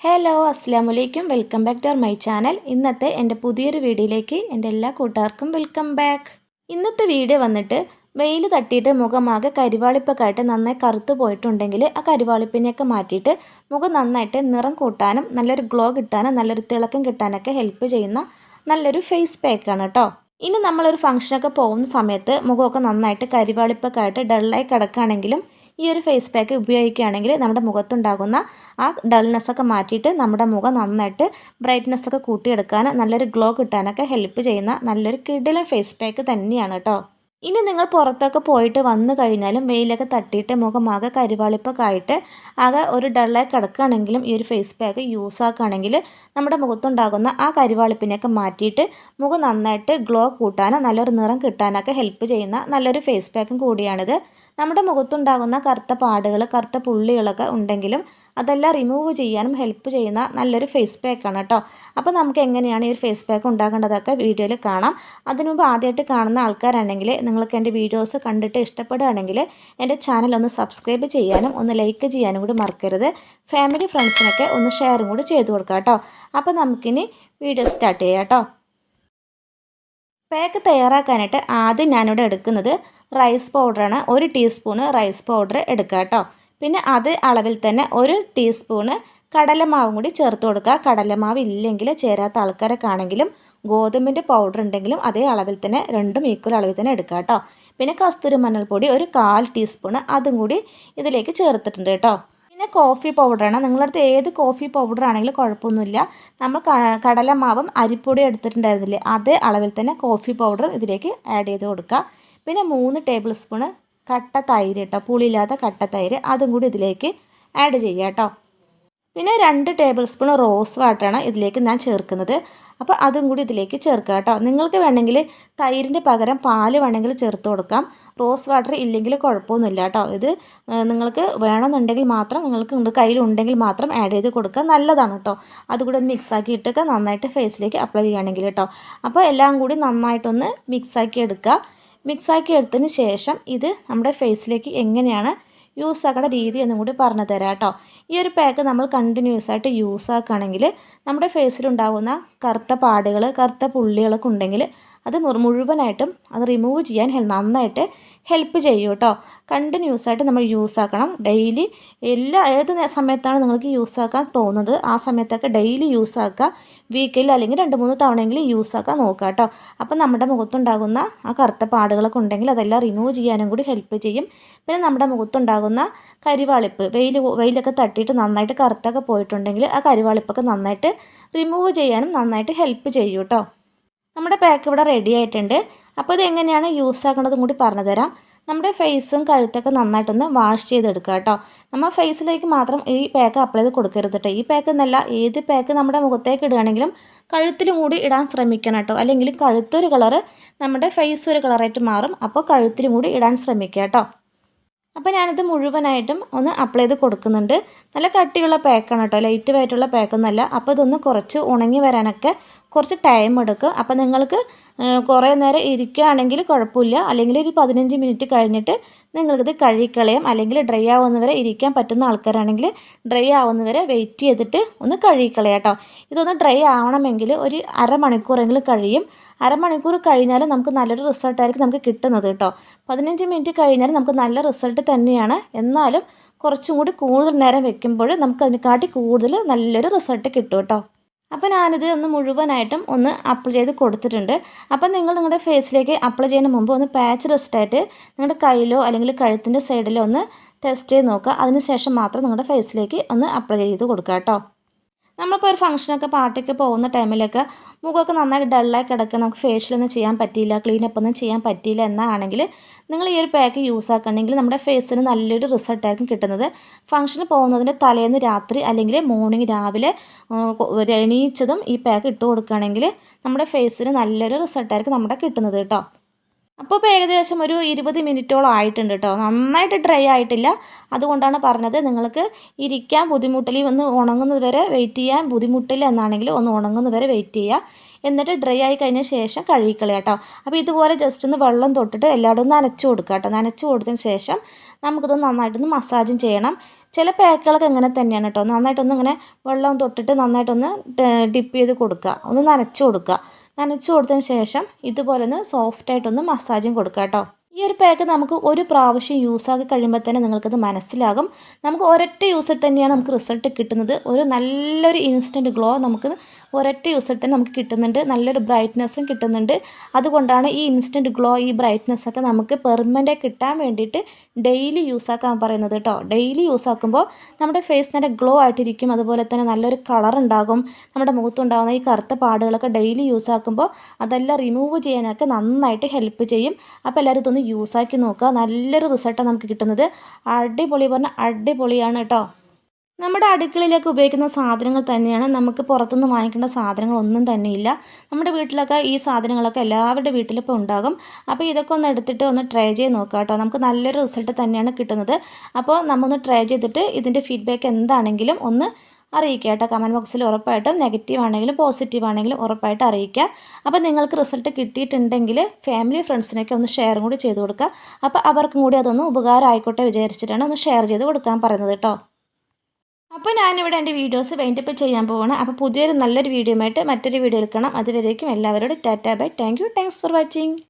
Hello അസ്സാം വലൈക്കും welcome back to our my channel ഇന്നത്തെ എന്റെ പുതിയൊരു വീഡിയോയിലേക്ക് എന്റെ എല്ലാ കൂട്ടുകാർക്കും വെൽക്കം ബാക്ക് ഇന്നത്തെ വീഡിയോ വന്നിട്ട് വെയിൽ തട്ടിയിട്ട് മുഖമാകെ കരിവാളിപ്പൊക്കെ ആയിട്ട് നന്നായി കറുത്തു പോയിട്ടുണ്ടെങ്കിൽ ആ കരിവാളിപ്പിനെയൊക്കെ മാറ്റിയിട്ട് മുഖം നന്നായിട്ട് നിറം കൂട്ടാനും നല്ലൊരു ഗ്ലോ കിട്ടാനും നല്ലൊരു തിളക്കം കിട്ടാനൊക്കെ ഹെൽപ്പ് ചെയ്യുന്ന നല്ലൊരു ഫേസ് പാക്കാണ് കേട്ടോ ഇനി നമ്മളൊരു ഫംഗ്ഷനൊക്കെ പോകുന്ന സമയത്ത് മുഖമൊക്കെ നന്നായിട്ട് കരിവാളിപ്പൊക്കെ ആയിട്ട് ഡള്ളായി കിടക്കുകയാണെങ്കിലും ഈ ഒരു ഫേസ് പാക്ക് ഉപയോഗിക്കുകയാണെങ്കിൽ നമ്മുടെ മുഖത്തുണ്ടാകുന്ന ആ ഡൾനെസ്സൊക്കെ മാറ്റിയിട്ട് നമ്മുടെ മുഖം നന്നായിട്ട് ബ്രൈറ്റ്നെസ്സൊക്കെ കൂട്ടിയെടുക്കാൻ നല്ലൊരു ഗ്ലോ കിട്ടാനൊക്കെ ഹെൽപ്പ് ചെയ്യുന്ന നല്ലൊരു കിടിലൻ ഫേസ് പാക്ക് തന്നെയാണ് കേട്ടോ ഇനി നിങ്ങൾ പുറത്തൊക്കെ പോയിട്ട് വന്നു കഴിഞ്ഞാലും വെയിലൊക്കെ തട്ടിയിട്ട് മുഖമാകെ കരിവാളിപ്പൊക്കെ ആയിട്ട് ആകെ ഒരു ഡള്ളായി കിടക്കുകയാണെങ്കിലും ഈ ഒരു ഫേസ് പാക്ക് യൂസ് ആക്കുകയാണെങ്കിൽ നമ്മുടെ മുഖത്തുണ്ടാകുന്ന ആ കരിവാളിപ്പിനെയൊക്കെ മാറ്റിയിട്ട് മുഖം നന്നായിട്ട് ഗ്ലോ കൂട്ടാനോ നല്ലൊരു നിറം കിട്ടാനൊക്കെ ഹെൽപ്പ് ചെയ്യുന്ന നല്ലൊരു ഫേസ് പാക്കും കൂടിയാണിത്. നമ്മുടെ മുഖത്തുണ്ടാകുന്ന കറുത്ത പാടുകൾ കറുത്ത പുള്ളികളൊക്കെ ഉണ്ടെങ്കിലും അതെല്ലാം റിമൂവ് ചെയ്യാനും ഹെൽപ്പ് ചെയ്യുന്ന നല്ലൊരു ഫേസ് പാക്കാണ് കേട്ടോ അപ്പോൾ നമുക്ക് എങ്ങനെയാണ് ഈ ഒരു ഫേസ് പാക്ക് ഉണ്ടാക്കേണ്ടതൊക്കെ വീഡിയോയിൽ കാണാം. അതിനു മുമ്പ് ആദ്യമായിട്ട് കാണുന്ന ആൾക്കാരാണെങ്കിൽ നിങ്ങൾക്ക് എന്റെ വീഡിയോസ് കണ്ടിട്ട് ഇഷ്ടപ്പെടുകയാണെങ്കിൽ എന്റെ ചാനൽ ഒന്ന് സബ്സ്ക്രൈബ് ചെയ്യാനും ഒന്ന് ലൈക്ക് ചെയ്യാനും കൂടി മറക്കരുത്. ഫാമിലി ഫ്രണ്ട്സിനൊക്കെ ഒന്ന് ഷെയറും കൂടി ചെയ്ത് കൊടുക്കാം കേട്ടോ അപ്പോൾ നമുക്കിനി വീഡിയോ സ്റ്റാർട്ട് ചെയ്യാം കേട്ടോ പാക്ക് തയ്യാറാക്കാനായിട്ട് ആദ്യം ഞാനിവിടെ എടുക്കുന്നത് റൈസ് പൗഡറാണ് ഒരു ടീസ്പൂണ് റൈസ് പൗഡർ എടുക്കുക കേട്ടോ. പിന്നെ അത് അളവിൽ തന്നെ ഒരു ടീസ്പൂണ് കടലമാവും കൂടി ചേർത്ത് കൊടുക്കുക. കടലമാവ് ഇല്ലെങ്കിൽ ചേരാത്ത ആൾക്കാരൊക്കെ ഗോതമ്പിന്റെ പൗഡർ ഉണ്ടെങ്കിലും അതേ അളവിൽ തന്നെ രണ്ടും ഈക്വൽ അളവിൽ തന്നെ എടുക്കുക കേട്ടോ. പിന്നെ കസ്തൂരി മഞ്ഞൾപ്പൊടി ഒരു കാൽ ടീസ്പൂണ് അതും കൂടി ഇതിലേക്ക് ചേർത്തിട്ടുണ്ട് കേട്ടോ. പിന്നെ കോഫി പൗഡറാണ് നിങ്ങളടുത്ത് ഏത് കോഫി പൗഡർ ആണെങ്കിലും കുഴപ്പമൊന്നുമില്ല. നമ്മൾ കടലമാവും അരിപ്പൊടി എടുത്തിട്ടുണ്ടായിരുന്നില്ലേ അതേ അളവിൽ തന്നെ കോഫി പൗഡർ ഇതിലേക്ക് ആഡ് ചെയ്ത് കൊടുക്കുക. പിന്നെ മൂന്ന് ടേബിൾ സ്പൂണ് കട്ട തൈര് കേട്ടോ പുളിയില്ലാത്ത കട്ട തൈര് അതും കൂടി ഇതിലേക്ക് ആഡ് ചെയ്യുക കേട്ടോ പിന്നെ രണ്ട് ടേബിൾ സ്പൂൺ റോസ് വാട്ടറാണ് ഇതിലേക്ക് ഞാൻ ചേർക്കുന്നത്. അപ്പോൾ അതും കൂടി ഇതിലേക്ക് ചേർക്കുക കേട്ടോ നിങ്ങൾക്ക് വേണമെങ്കിൽ തൈരിന്റെ പകരം പാൽ വേണമെങ്കിൽ ചേർത്ത് കൊടുക്കാം. റോസ് വാട്ടർ ഇല്ലെങ്കിൽ കുഴപ്പമൊന്നുമില്ല കേട്ടോ ഇത് നിങ്ങൾക്ക് വേണമെന്നുണ്ടെങ്കിൽ മാത്രം നിങ്ങൾക്ക് കയ്യിലുണ്ടെങ്കിൽ മാത്രം ആഡ് ചെയ്ത് കൊടുക്കുക നല്ലതാണ് കേട്ടോ അതുകൂടി ഒന്ന് മിക്സാക്കി ഇട്ടൊക്കെ നന്നായിട്ട് ഫേസിലേക്ക് അപ്ലൈ ചെയ്യുകയാണെങ്കിൽ കേട്ടോ അപ്പോൾ എല്ലാം കൂടി നന്നായിട്ടൊന്ന് മിക്സാക്കി എടുക്കുക. മിക്സാക്കി എടുത്തതിന് ശേഷം ഇത് നമ്മുടെ ഫേസിലേക്ക് എങ്ങനെയാണ് യൂസ് ആക്കേണ്ട രീതി എന്നും കൂടി പറഞ്ഞു തരാം കേട്ടോ. ഈ ഒരു പാക്ക് നമ്മൾ കണ്ടിന്യൂസ് ആയിട്ട് യൂസ് ആക്കുകയാണെങ്കിൽ നമ്മുടെ ഫേസിലുണ്ടാകുന്ന കറുത്ത പാടുകൾ കറുത്ത പുള്ളികളൊക്കെ ഉണ്ടെങ്കിൽ അത് മുഴുവനായിട്ടും അത് റിമൂവ് ചെയ്യാൻ നന്നായിട്ട് ഹെൽപ്പ് ചെയ്യും കേട്ടോ കണ്ടിന്യൂസ് ആയിട്ട് നമ്മൾ യൂസ് ആക്കണം. ഡെയിലി എല്ലാ ഏത് സമയത്താണ് നിങ്ങൾക്ക് യൂസ് ആക്കാൻ തോന്നുന്നത്? ആ സമയത്തൊക്കെ ഡെയിലി യൂസ് ആക്കുക. വീക്കിൽ അല്ലെങ്കിൽ രണ്ട് മൂന്ന് തവണയെങ്കിലും യൂസ് ആക്കാൻ നോക്കുക കേട്ടോ അപ്പം നമ്മുടെ മുഖത്തുണ്ടാകുന്ന ആ കറുത്ത പാടുകളൊക്കെ ഉണ്ടെങ്കിൽ അതെല്ലാം റിമൂവ് ചെയ്യാനും കൂടി ഹെൽപ്പ് ചെയ്യും. പിന്നെ നമ്മുടെ മുഖത്തുണ്ടാകുന്ന കരിവാളിപ്പ് വെയിൽ വെയിലൊക്കെ തട്ടിയിട്ട് നന്നായിട്ട് കറുത്തൊക്കെ പോയിട്ടുണ്ടെങ്കിൽ ആ കരിവാളിപ്പൊക്കെ നന്നായിട്ട് റിമൂവ് ചെയ്യാനും നന്നായിട്ട് ഹെൽപ്പ് ചെയ്യും കേട്ടോ നമ്മുടെ പാക്ക് ഇവിടെ റെഡി ആയിട്ടുണ്ട്. അപ്പോൾ ഇത് എങ്ങനെയാണ് യൂസ് ആക്കേണ്ടതും കൂടി പറഞ്ഞുതരാം നമ്മുടെ ഫേസും കഴുത്തൊക്കെ നന്നായിട്ടൊന്ന് വാഷ് ചെയ്തെടുക്കുക കേട്ടോ. നമ്മൾ ഫേസിലേക്ക് മാത്രം ഈ പാക്ക് അപ്ലൈ ചെയ്ത് കൊടുക്കരുത് കേട്ടോ. ഈ പാക്ക് എന്നല്ല ഏത് പാക്ക് നമ്മുടെ മുഖത്തേക്ക് ഇടുകയാണെങ്കിലും കഴുത്തിലും കൂടി ഇടാൻ ശ്രമിക്കണം കേട്ടോ. അല്ലെങ്കിൽ കഴുത്തൊരു കളറ് നമ്മുടെ ഫേസ് ഒരു കളറായിട്ട് മാറും. അപ്പോൾ കഴുത്തിലും കൂടി ഇടാൻ ശ്രമിക്കുക കേട്ടോ. അപ്പോൾ ഞാനിത് മുഴുവനായിട്ടും ഒന്ന് അപ്ലൈ ചെയ്ത് കൊടുക്കുന്നുണ്ട്. നല്ല കട്ടിയുള്ള പാക്കാണ് കേട്ടോ. ലൈറ്റ് വൈറ്റുള്ള പാക്കൊന്നുമല്ല അപ്പോൾ ഇതൊന്ന് കുറച്ച് ഉണങ്ങി വരാനൊക്കെ കുറച്ച് ടൈം എടുക്കും. അപ്പോൾ നിങ്ങൾക്ക് കുറേ നേരം ഇരിക്കുകയാണെങ്കിൽ കുഴപ്പമില്ല. അല്ലെങ്കിൽ ഒരു പതിനഞ്ച് മിനിറ്റ് കഴിഞ്ഞിട്ട് നിങ്ങൾക്കിത് കഴുകിക്കളയാം. അല്ലെങ്കിൽ ഡ്രൈ ആവുന്നവരെ ഇരിക്കാൻ പറ്റുന്ന ആൾക്കാരാണെങ്കിൽ ഡ്രൈ ആവുന്നവരെ വെയിറ്റ് ചെയ്തിട്ട് ഒന്ന് കഴുകിക്കളയാം കേട്ടോ. ഇതൊന്ന് ഡ്രൈ ആവണമെങ്കിൽ ഒരു അരമണിക്കൂറെങ്കിലും കഴിയും. അരമണിക്കൂർ കഴിഞ്ഞാൽ നമുക്ക് നല്ലൊരു റിസൾട്ടായിരിക്കും നമുക്ക് കിട്ടുന്നത് കേട്ടോ. പതിനഞ്ച് മിനിറ്റ് കഴിഞ്ഞാൽ നമുക്ക് നല്ല റിസൾട്ട് തന്നെയാണ്. എന്നാലും കുറച്ചും കൂടി കൂടുതൽ നേരം വെക്കുമ്പോൾ നമുക്ക് അതിനെക്കാട്ടി കൂടുതൽ നല്ലൊരു റിസൾട്ട് കിട്ടും കേട്ടോ. അപ്പോൾ ഞാനിത് ഒന്ന് മുഴുവനായിട്ടും ഒന്ന് അപ്ലൈ ചെയ്ത് കൊടുത്തിട്ടുണ്ട്. അപ്പോൾ നിങ്ങൾ നിങ്ങളുടെ ഫേസിലേക്ക് അപ്ലൈ ചെയ്യുന്ന മുമ്പ് ഒന്ന് പാച്ച് റെസ്റ്റായിട്ട് നിങ്ങളുടെ കയ്യിലോ അല്ലെങ്കിൽ കഴുത്തിന്റെ സൈഡിലോ ഒന്ന് ടെസ്റ്റ് ചെയ്ത് നോക്കുക. അതിന് ശേഷം മാത്രം നിങ്ങളുടെ ഫേസിലേക്ക് ഒന്ന് അപ്ലൈ ചെയ്ത് കൊടുക്കുക കേട്ടോ. നമ്മളിപ്പോൾ ഒരു ഫംഗ്ഷനൊക്കെ പാർട്ടിക്ക് പോകുന്ന ടൈമിലൊക്കെ മുഖമൊക്കെ നന്നായി ഡള്ളായി കിടക്കണം. നമുക്ക് ഫേഷ്യലൊന്നും ചെയ്യാൻ പറ്റിയില്ല ക്ലീനപ്പ് ഒന്നും ചെയ്യാൻ പറ്റിയില്ല എന്നാണെങ്കിൽ നിങ്ങൾ ഈ ഒരു പാക്ക് യൂസ് ആക്കണമെങ്കിൽ നമ്മുടെ ഫേസിന് നല്ലൊരു റിസൾട്ടായിരിക്കും കിട്ടുന്നത്. ഫംഗ്ഷന് പോകുന്നതിന്റെ തലേന്ന് രാത്രി അല്ലെങ്കിൽ മോർണിംഗ് രാവിലെ എണീച്ചതും ഈ പാക്ക് ഇട്ട് കൊടുക്കുകയാണെങ്കിൽ നമ്മുടെ ഫേസിന് നല്ലൊരു റിസൾട്ടായിരിക്കും നമ്മുടെ കിട്ടുന്നത് കേട്ടോ. അപ്പോൾ ഇപ്പോൾ ഏകദേശം ഒരു ഇരുപത് മിനിറ്റോളം ആയിട്ടുണ്ട് കേട്ടോ. നന്നായിട്ട് ഡ്രൈ ആയിട്ടില്ല. അതുകൊണ്ടാണ് പറഞ്ഞത് നിങ്ങൾക്ക് ഇരിക്കാൻ ബുദ്ധിമുട്ടിൽ ഒന്ന് ഉണങ്ങുന്നത് വരെ വെയിറ്റ് ചെയ്യാൻ ബുദ്ധിമുട്ടില്ല എന്നാണെങ്കിൽ ഒന്ന് ഉണങ്ങുന്നത് വരെ വെയിറ്റ് ചെയ്യുക. എന്നിട്ട് ഡ്രൈ ആയി കഴിഞ്ഞ ശേഷം കഴുകിക്കളയാം കേട്ടോ. അപ്പോൾ ഇതുപോലെ ജസ്റ്റ് ഒന്ന് വെള്ളം തൊട്ടിട്ട് എല്ലായിടും നനച്ചു കൊടുക്കുക കേട്ടോ. നനച്ചു കൊടുത്തതിന് ശേഷം നമുക്കിത് നന്നായിട്ടൊന്ന് മസാജും ചെയ്യണം. ചില പാക്കുകളൊക്കെ ഇങ്ങനെ തന്നെയാണ് കേട്ടോ. നന്നായിട്ടൊന്ന് ഇങ്ങനെ വെള്ളം തൊട്ടിട്ട് നന്നായിട്ടൊന്ന് ഡിപ്പ് ചെയ്ത് കൊടുക്കുക. ഒന്ന് നനച്ചു കൊടുക്കുക. നനച്ച് കൊടുത്തതിന് ശേഷം ഇതുപോലെ ഒന്ന് സോഫ്റ്റായിട്ടൊന്ന് മസാജും കൊടുക്കുക കേട്ടോ. ഈ ഒരു പാക്ക് നമുക്ക് ഒരു പ്രാവശ്യം യൂസ് ആക്കി കഴിയുമ്പോൾ തന്നെ നിങ്ങൾക്കത് മനസ്സിലാകും. നമുക്ക് ഒരൊറ്റ യൂസിൽ തന്നെയാണ് നമുക്ക് റിസൾട്ട് കിട്ടുന്നത്. ഒരു നല്ലൊരു ഇൻസ്റ്റന്റ് ഗ്ലോ നമുക്ക് ഒരൊറ്റ യൂസിൽ തന്നെ നമുക്ക് കിട്ടുന്നുണ്ട്. നല്ലൊരു ബ്രൈറ്റ്നസ്സും കിട്ടുന്നുണ്ട്. അതുകൊണ്ടാണ് ഈ ഇൻസ്റ്റന്റ് ഗ്ലോ ഈ ബ്രൈറ്റ്നസ്സൊക്കെ നമുക്ക് പെർമനന്റ് കിട്ടാൻ വേണ്ടിയിട്ട് ഡെയിലി യൂസ് ആക്കാൻ പറയുന്നത് കേട്ടോ ഡെയിലി യൂസ് ആക്കുമ്പോൾ നമ്മുടെ ഫേസ് നല്ല ഗ്ലോ ആയിട്ടിരിക്കും. അതുപോലെ തന്നെ നല്ലൊരു കളർ ഉണ്ടാകും. നമ്മുടെ മുഖത്തുണ്ടാകുന്ന ഈ കറുത്ത പാടുകളൊക്കെ ഡെയിലി യൂസ് ആക്കുമ്പോൾ അതെല്ലാം റിമൂവ് ചെയ്യാനൊക്കെ നന്നായിട്ട് ഹെൽപ്പ് ചെയ്യും. അപ്പോൾ എല്ലാവരും ഇതൊന്ന് യൂസ് ആക്കി നോക്കുക. നല്ലൊരു റിസൾട്ടാണ് നമുക്ക് കിട്ടുന്നത്. അടിപൊളി പറഞ്ഞാൽ അടിപൊളിയാണ് കേട്ടോ നമ്മുടെ അടുക്കളയിലേക്ക് ഉപയോഗിക്കുന്ന സാധനങ്ങൾ തന്നെയാണ് നമുക്ക് പുറത്തുനിന്ന് വാങ്ങിക്കേണ്ട സാധനങ്ങളൊന്നും തന്നെയില്ല. നമ്മുടെ വീട്ടിലൊക്കെ ഈ സാധനങ്ങളൊക്കെ എല്ലാവരുടെ വീട്ടിലും ഇപ്പോൾ ഉണ്ടാകും. അപ്പോൾ ഇതൊക്കെ ഒന്ന് എടുത്തിട്ട് ഒന്ന് ട്രൈ ചെയ്ത് നോക്കുക കേട്ടോ. നമുക്ക് നല്ലൊരു റിസൾട്ട് തന്നെയാണ് കിട്ടുന്നത്. അപ്പോൾ നമ്മൊന്ന് ട്രൈ ചെയ്തിട്ട് ഇതിന്റെ ഫീഡ്ബാക്ക് എന്താണെങ്കിലും ഒന്ന് അറിയിക്കുക കേട്ടോ. കമന്റ് ബോക്സിൽ ഉറപ്പായിട്ടും നെഗറ്റീവ് ആണെങ്കിലും പോസിറ്റീവ് ആണെങ്കിലും ഉറപ്പായിട്ട് അറിയിക്കുക. അപ്പോൾ നിങ്ങൾക്ക് റിസൾട്ട് കിട്ടിയിട്ടുണ്ടെങ്കിൽ ഫാമിലി ഫ്രണ്ട്സിനൊക്കെ ഒന്ന് ഷെയറും കൂടി ചെയ്ത് കൊടുക്കുക. അപ്പോൾ അവർക്കും കൂടി അതൊന്ന് ഉപകാരമായിക്കോട്ടെ വിചാരിച്ചിട്ടാണ് ഒന്ന് ഷെയർ ചെയ്ത് കൊടുക്കാൻ പറയുന്നത് കേട്ടോ. അപ്പോൾ ഞാനിവിടെ എന്റെ വീഡിയോസ് വൈൻഡപ്പ് ചെയ്യാൻ പോവാണ്. അപ്പോൾ പുതിയൊരു നല്ലൊരു വീഡിയോ ആയിട്ട് മറ്റൊരു വീഡിയോ എടുക്കണം അതുവരേക്കും എല്ലാവരോടും tata bye. Thank you. Thanks for watching.